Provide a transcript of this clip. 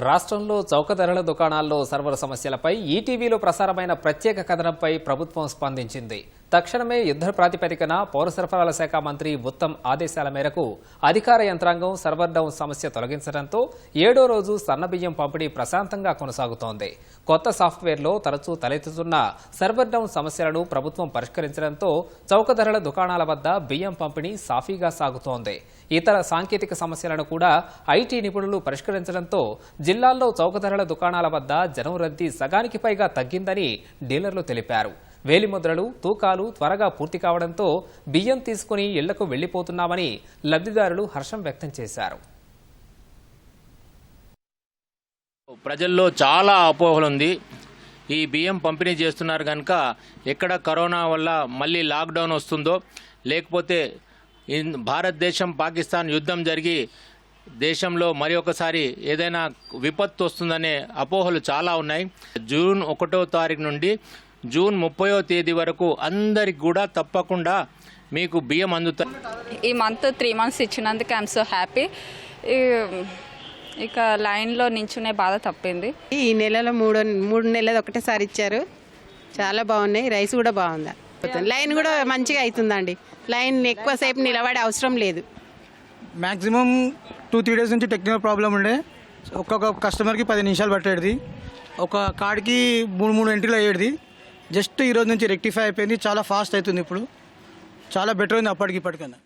రాష్ట్రంలో చౌక ధరల దుకాణాల్లో సర్వర్ సమస్యలపై ఈటీవీలో ప్రసారమైన ప్రత్యేక కథనంపై ప్రభుత్వం స్పందించింది. తక్షణమే యుద్ధ ప్రాతిపదికన పౌర సరఫరాల శాఖ మంత్రి ఉత్తమ్ ఆదేశాల మేరకు అధికార యంత్రాంగం సర్వర్ డౌన్ సమస్య తొలగించడంతో ఏడో రోజు సన్నబియ్యం పంపిణీ ప్రశాంతంగా కొనసాగుతోంది. కొత్త సాఫ్ట్వేర్లో తరచూ తలెత్తుతున్న సర్వర్ డౌన్ సమస్యలను ప్రభుత్వం పరిష్కరించడంతో చౌక ధరల దుకాణాల వద్ద బియ్యం పంపిణీ సాఫీగా సాగుతోంది. ఇతర సాంకేతిక సమస్యలను కూడా ఐటీ నిపుణులు పరిష్కరించడంతో జిల్లాల్లో చౌక ధరల దుకాణాల వద్ద జనం రద్దీ సగానికి పైగా తగ్గిందని డీలర్లు తెలిపారు. వేలిముద్రలు తూకాలు త్వరగా పూర్తి కావడంతో బియ్యం తీసుకుని ఇళ్ళకు వెళ్ళిపోతున్నామని లబ్ధిదారులు హర్షం వ్యక్తం చేశారు. ప్రజల్లో చాలా అపోహలు ఉంది. ఈ బియ్యం పంపిణీ చేస్తున్నారు కనుక ఎక్కడ కరోనా వల్ల మళ్ళీ లాక్డౌన్ వస్తుందో లేకపోతే భారతదేశం పాకిస్తాన్ యుద్ధం జరిగి దేశంలో మరి ఒకసారి ఏదైనా విపత్తు వస్తుందనే అపోహలు చాలా ఉన్నాయి. జూన్ ఒకటో తారీఖు నుండి జూన్ ముప్పయో తేదీ వరకు అందరికి కూడా తప్పకుండా మీకు బియ్యం అందుతాయి ఈ మంత్ త్రీ మంత్స్ ఇచ్చినందుకు ఐఎమ్ సో హ్యాపీ. ఇక లైన్లో నించునే బాధ తప్పింది. ఈ నెలలో మూడు మూడు నెలలు ఒకటేసారి ఇచ్చారు. చాలా బాగున్నాయి. రైస్ కూడా బాగుంది? లైన్ కూడా మంచిగా అవుతుందండి. లైన్ ఎక్కువసేపు నిలబడే అవసరం లేదు. మ్యాక్సిమం టూ త్రీ డేస్ నుంచి టెక్నికల్ ప్రాబ్లం ఉండే. ఒక్కొక్క కస్టమర్కి పది నిమిషాలు పట్టేది ఒక కార్డ్కి మూడు మూడు ఎంట్రీలు అయ్యేది జస్ట్ ఈరోజు నుంచి రెక్టిఫై అయిపోయింది. చాలా ఫాస్ట్ అవుతుంది ఇప్పుడు. చాలా బెటర్ ఉంది అప్పటికి ఇప్పటికన్నా.